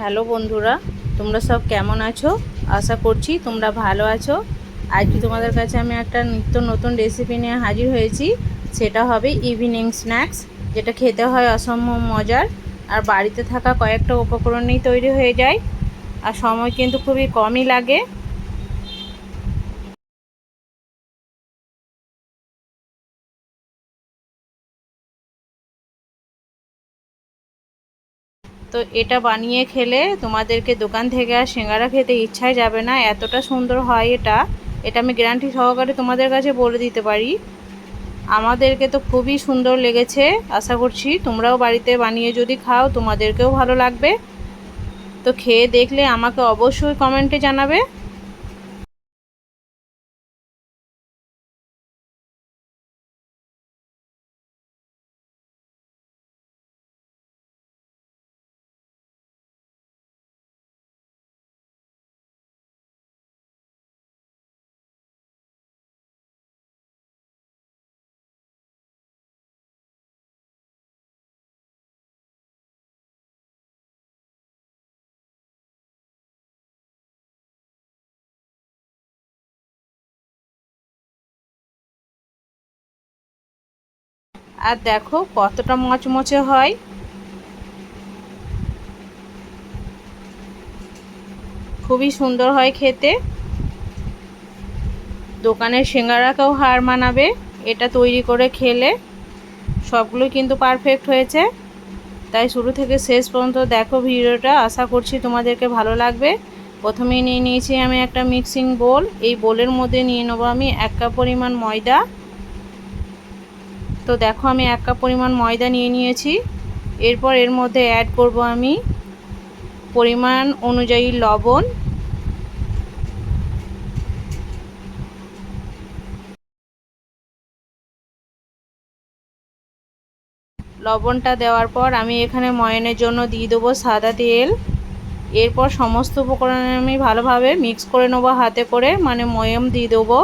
Hello বন্ধুরা, তোমরা সব কেমন আছো? আশা করছি তোমরা ভালো আছো। আজকে তোমাদের কাছে আমি একটা নিত্য নতুন রেসিপি নিয়ে হাজির হয়েছি। সেটা হবে ইভিনিং স্ন্যাক্স যেটা খেতে হয় অসম্ভব মজার। আর বাড়িতে থাকা কয়েকটা উপকরণেই তৈরি হয়ে যায়। আর সময় কিন্তু খুবই কমই লাগে। তো এটা বানিয়ে খেলে তোমাদেরকে দোকান থেকে আর সিঙ্গারা খেতে ইচ্ছাই যাবে না, এতটা সুন্দর হয় এটা। এটা আমি গ্যারান্টি সহকারে তোমাদের কাছে বলে দিতে পারি। আমাদেরকে তো খুবই সুন্দর লেগেছে, আশা করছি তোমরাও বাড়িতে বানিয়ে যদি খাও, তোমাদেরকেও ভালো লাগবে। তো খেয়ে দেখলে আমাকে অবশ্যই কমেন্টে জানাবে। আর দেখো কতটা মচমচে হয়। খুবই সুন্দর হয় খেতে। দোকানের সিঙ্গারাকেও হার মানাবে, এটা তৈরি করে খেলে সবগুলো কিন্তু পারফেক্ট হয়েছে। তাই শুরু থেকে শেষ পর্যন্ত দেখো ভিডিওটা, আশা করছি তোমাদেরকে ভালো লাগবে। প্রথমেই নিয়ে নিয়েছি আমি একটা মিক্সিং বোল এই বোলের মধ্যে নিয়ে নেব আমি এক কাপ পরিমাণ ময়দা। তো দেখো আমি এক কাপ পরিমাণ ময়দা নিয়ে নিয়েছি। এরপর এর মধ্যে অ্যাড করব আমি পরিমাণ অনুযায়ী লবণ। লবণটা দেওয়ার পর আমি এখানে ময়নের জন্য দিয়ে দেবো সাদা তেল। এরপর সমস্ত উপকরণ আমি ভালোভাবে মিক্স করে নেব হাতে করে মানে ময়ম দিয়ে দেবো।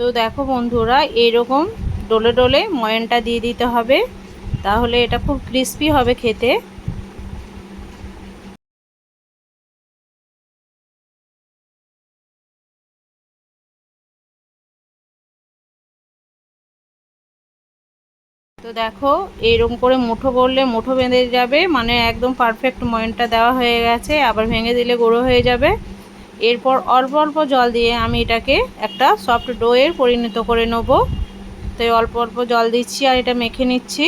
তো দেখো বন্ধুরা এরকম ডলে ডলে ময়নটা দিয়ে দিতে হবে। তাহলে এটা খুব ক্রিস্পি হবে খেতে। তো দেখো এরকম করে মুঠো করলে মুঠো বেঁধে যাবে মানে একদম পারফেক্ট ময়নটা দেওয়া হয়ে গেছে, আবার ভেঙে দিলে গুঁড়ো হয়ে যাবে। এরপর অল্প অল্প জল দিয়ে আমি এটাকে একটা সফট ডোয়ের পরিণত করে নেব। তাই অল্প অল্প জল দিচ্ছি আর এটা মেখে নিচ্ছি।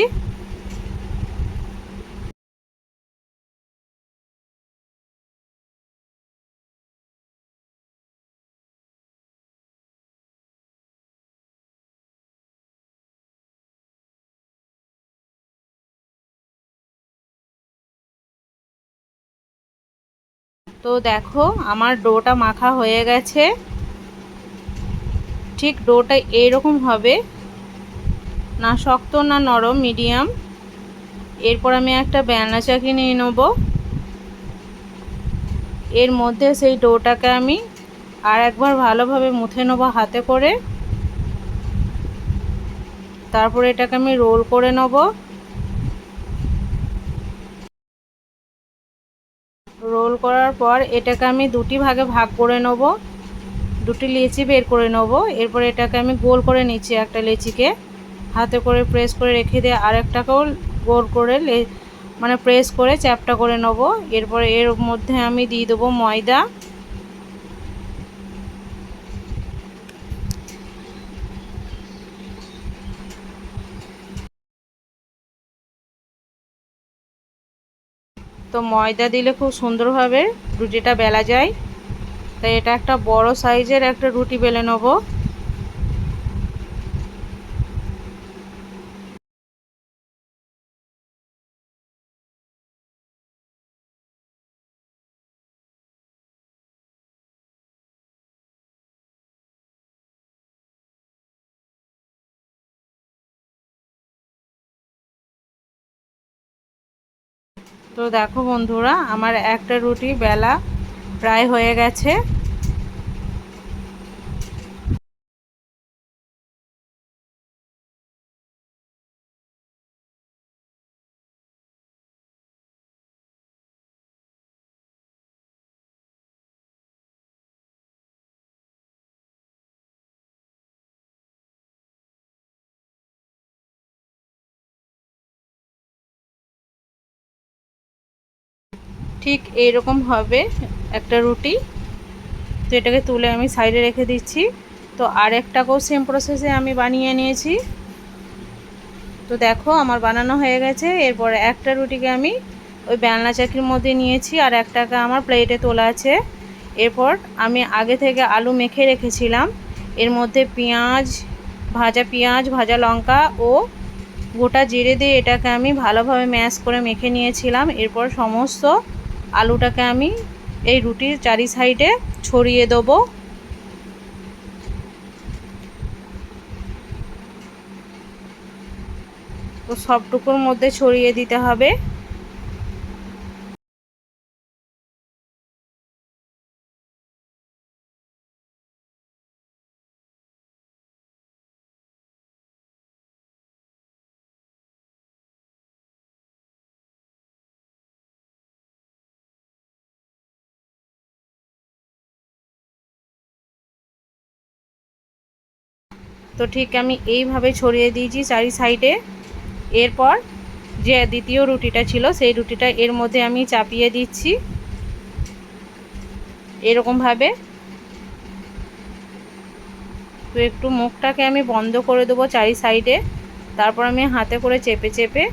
তো দেখো, আমার ডোটা মাখা হয়ে গেছে। ঠিক ডোটা এইরকম হবে। না শক্ত, না নরম, মিডিয়াম। এরপর আমি একটা বেলনা চাকি নিয়ে নেব। এর মধ্যে সেই ডোটাকে আমি আর একবার ভালোভাবে মুথে নেব হাতে করে। তারপরে এটাকে আমি রোল করে নেব। রোল করার পর এটাকে আমি দুটি ভাগে ভাগ করে নেব। দুটি লেচি বের করে নেব। এরপর এটাকে আমি গোল করে নিচ্ছি একটা লেচিকে। হাতে করে প্রেস করে রেখে দিয়ে আরেকটাকেও গোল করে মানে প্রেস করে চ্যাপটা করে নেব। এরপর এর মধ্যে আমি দিয়ে দেবো ময়দা। তো ময়দা দিলে খুব সুন্দরভাবে রুটিটা বেলা যায়। তাই এটা একটা বড় সাইজের একটা রুটি বেলে নেব। তো দেখো বন্ধুরা আমার একটা রুটি বেলা প্রায় হয়ে গেছে। ঠিক এইরকম হবে একটা রুটি। তো এটাকে তুলে আমি সাইডে রেখে দিচ্ছি। তো আর একটাকেও সেম প্রসেসে আমি বানিয়ে নিয়েছি। তো দেখো আমার বানানো হয়ে গেছে। এরপর একটা রুটিকে আমি ওই বেলনা চাকির মধ্যে নিয়েছি আর একটাকে আমার প্লেটে তোলা আছে। এরপর আমি আগে থেকে আলু মেখে রেখেছিলাম। এর মধ্যে পেঁয়াজ, ভাজা পেঁয়াজ, ভাজা লঙ্কা ও গোটা জিরে দিয়ে এটাকে আমি ভালোভাবে ম্যাশ করে মেখে নিয়েছিলাম। এরপর সমস্ত আলুটাকে আমি এই রুটির চারি সাইডে ছড়িয়ে দেবো। তো সবটুকুর মধ্যে ছড়িয়ে দিতে হবে। তো ঠিক আমি এইভাবে ছড়িয়ে দিয়েছি চারি সাইডে। এরপর যে দ্বিতীয় রুটিটা ছিল, সেই রুটিটা এর মধ্যে আমি চাপিয়ে দিচ্ছি। এরকমভাবে। তো একটু মুখটাকে আমি বন্ধ করে দেবো চারি সাইডে। তারপর আমি হাতে করে চেপে চেপে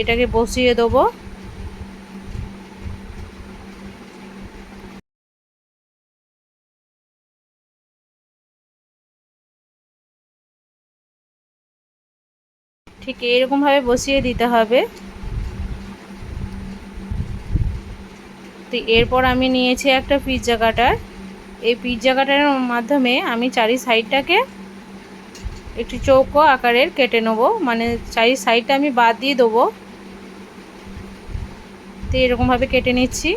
এটাকে বসিয়ে দেবো। ঠিক এরকমভাবে বসিয়ে দিতে হবে। তো এরপর আমি নিয়েছি একটা পিৎজা কাটার। এই পিৎজা কাটারের মাধ্যমে আমি চারি সাইডটাকে একটু চৌকো আকারের কেটে নেব। মানে চারি সাইডটা আমি বাদ দিয়ে দেবো। তো এরকমভাবে কেটে নিচ্ছি।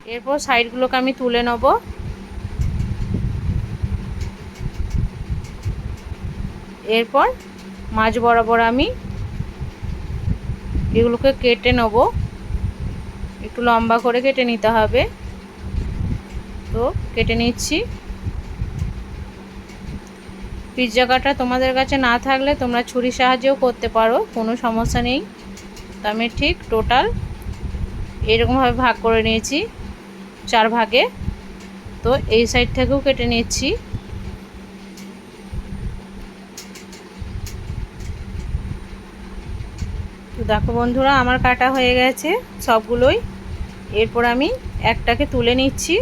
এরপর সাইডগুলোকে আমি তুলে নেব। এরপর মাছ বরাবর আমি এগুলোকে কেটে নেব। একটু লম্বা করে কেটে নিতে হবে। তো কেটে নিচ্ছি। পিৎজা কাটা তোমাদের কাছে না থাকলে তোমরা ছুরি সাহায্যেও করতে পারো, কোনো সমস্যা নেই। তো আমি ঠিক টোটাল এরকমভাবে ভাগ করে নিয়েছি। চার ভাগে। তো এই সাইড থেকেও কেটে নিচ্ছি। তো দেখো বন্ধুরা, আমার কাটা হয়ে গেছে সবগুলোই। এরপর আমি একটাকে তুলে নিচ্ছি।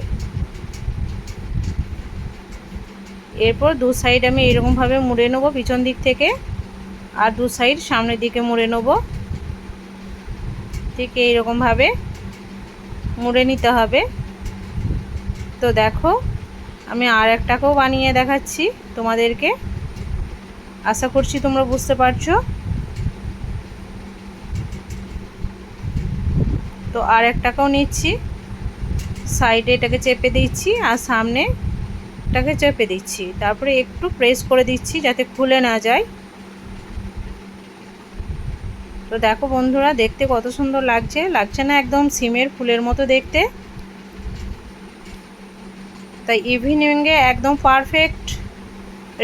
এরপর দু সাইড আমি এরকমভাবে মুড়ে নেব পিছন দিক থেকে, আর দু সাইড সামনের দিকে মুড়ে নেব। ঠিক এইরকমভাবে মুড়ে নিতে হবে। তো দেখো, আমি আর একটাকেও বানিয়ে দেখাচ্ছি তোমাদেরকে। আশা করছি তোমরা বুঝতে পারছ। তো আর একটাকেও নিচ্ছি। সাইডে এটাকে চেপে দিচ্ছি আর সামনে এটাকে চেপে দিচ্ছি। তারপরে একটু প্রেস করে দিচ্ছি যাতে খুলে না যায়। তো দেখো বন্ধুরা, দেখতে কত সুন্দর লাগছে। লাগছে না একদম সিমের ফুলের মতো দেখতে। তাই ইভিনিংয়ে একদম পারফেক্ট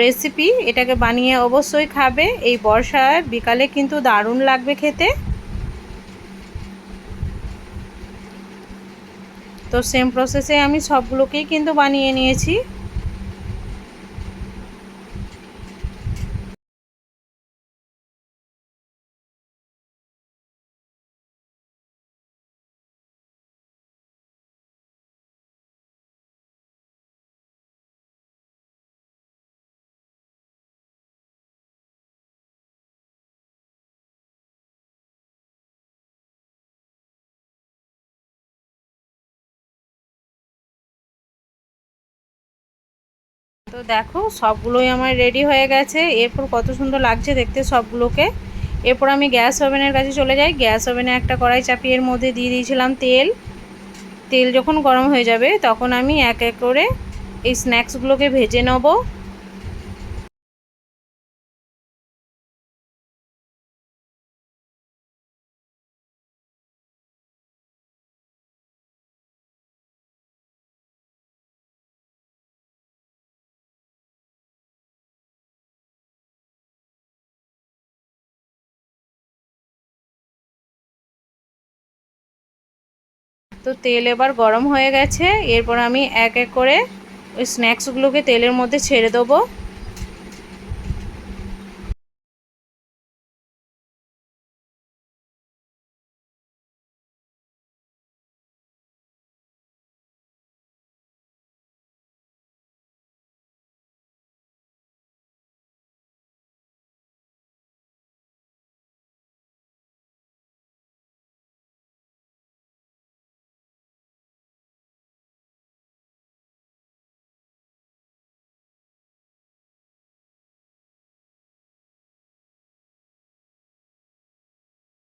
রেসিপি এটাকে বানিয়ে অবশ্যই খাবে। এই বর্ষায় বিকালে কিন্তু দারুণ লাগবে খেতে। তো সেম প্রসেসে আমি সবগুলোকেই কিন্তু বানিয়ে নিয়েছি। তো দেখো, সবগুলোই আমার রেডি হয়ে গেছে। এরপর কত সুন্দর লাগছে দেখতে সবগুলোকে। এরপর আমি গ্যাস ওভেনের কাছে চলে যাই। গ্যাস ওভেনে একটা কড়াই চাপিয়ে এর মধ্যে দিয়ে দিয়েছিলাম তেল। তেল যখন গরম হয়ে যাবে, তখন আমি এক এক করে এই স্ন্যাক্সগুলোকে ভেজে নেব। তো তেল এবার গরম হয়ে গেছে, এরপর আমি এক এক করে ওই স্ন্যাক্সগুলোকে তেলের মধ্যে ছেড়ে দেবো।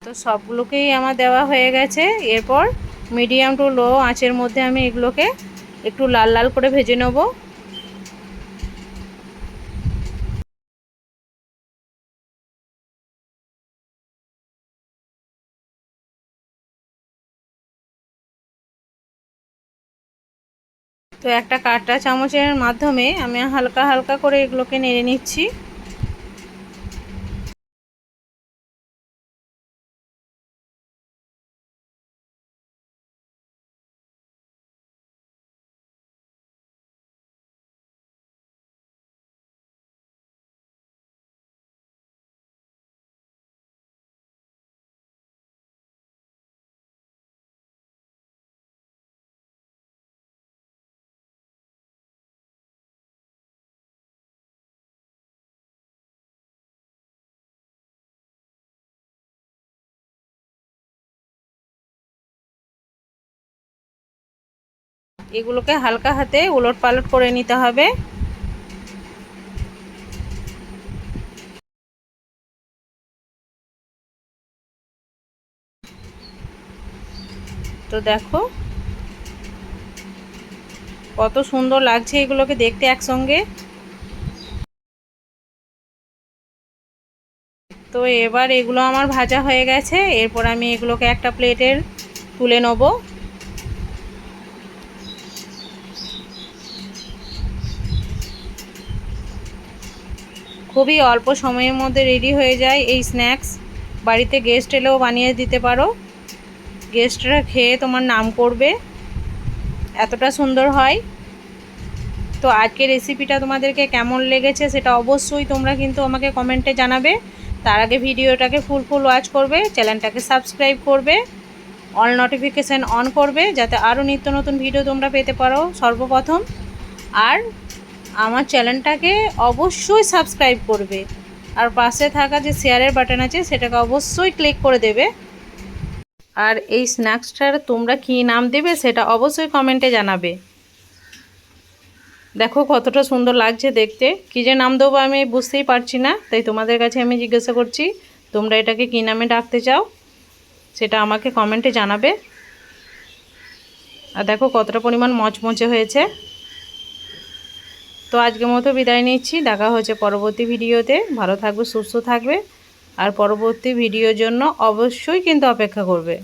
তো সবগুলোকেই আমার দেওয়া হয়ে গেছে। এরপর মিডিয়াম টু লো আঁচের মধ্যে আমি এগুলোকে একটু লাল লাল করে ভেজে নেব। তো একটা কাটা চামচের মাধ্যমে আমি হালকা হালকা করে এগুলোকে নেড়ে নিচ্ছি। এগুলোকে হালকা হাতে উলট পালট করে নিতে হবে। তো দেখো কত সুন্দর লাগছে এগুলোকে দেখতে একসঙ্গে। তো এবার এগুলো আমার ভাজা হয়ে গেছে, এরপর আমি এগুলোকে একটা প্লেটের তুলে নেব। খুবই অল্প সময়ের মধ্যে রেডি হয়ে যায় এই স্ন্যাক্স বাড়িতে গেস্ট এলেও বানিয়ে দিতে পারো। গেস্টরা খেয়ে তোমার নাম করবে। এতটা সুন্দর হয়। তো আজকের রেসিপিটা তোমাদেরকে কেমন লেগেছে সেটা অবশ্যই তোমরা কিন্তু আমাকে কমেন্টে জানাবে। তার আগে ভিডিওটাকে ফুল ফুল ওয়াচ করবে চ্যানেলটাকে সাবস্ক্রাইব করবে অল নোটিফিকেশান অন করবে, যাতে আরও নিত্য নতুন ভিডিও তোমরা পেতে পারো সর্বপ্রথম। আর আমার চ্যানেলটাকে অবশ্যই সাবস্ক্রাইব করবে। আর পাশে থাকা যে শেয়ারের বাটন আছে, সেটাকে অবশ্যই ক্লিক করে দেবে। আর এই স্ন্যাক্সটার তোমরা কী নাম দেবে, সেটা অবশ্যই কমেন্টে জানাবে। দেখো কতটা সুন্দর লাগছে দেখতে। কী যে নাম দেবো আমি বুঝতেই পারছি না, তাই তোমাদের কাছে আমি জিজ্ঞাসা করছি, তোমরা এটাকে কী নামে ডাকতে চাও? সেটা আমাকে কমেন্টে জানাবে। আর দেখো কতটা পরিমাণ মচমচে হয়েছে। তো আজকের মতো বিদায় নিচ্ছি। দেখা হচ্ছে পরবর্তী ভিডিওতে। ভালো থাকবে, সুস্থ থাকবে। আর পরবর্তী ভিডিওর জন্য অবশ্যই কিন্তু অপেক্ষা করবে।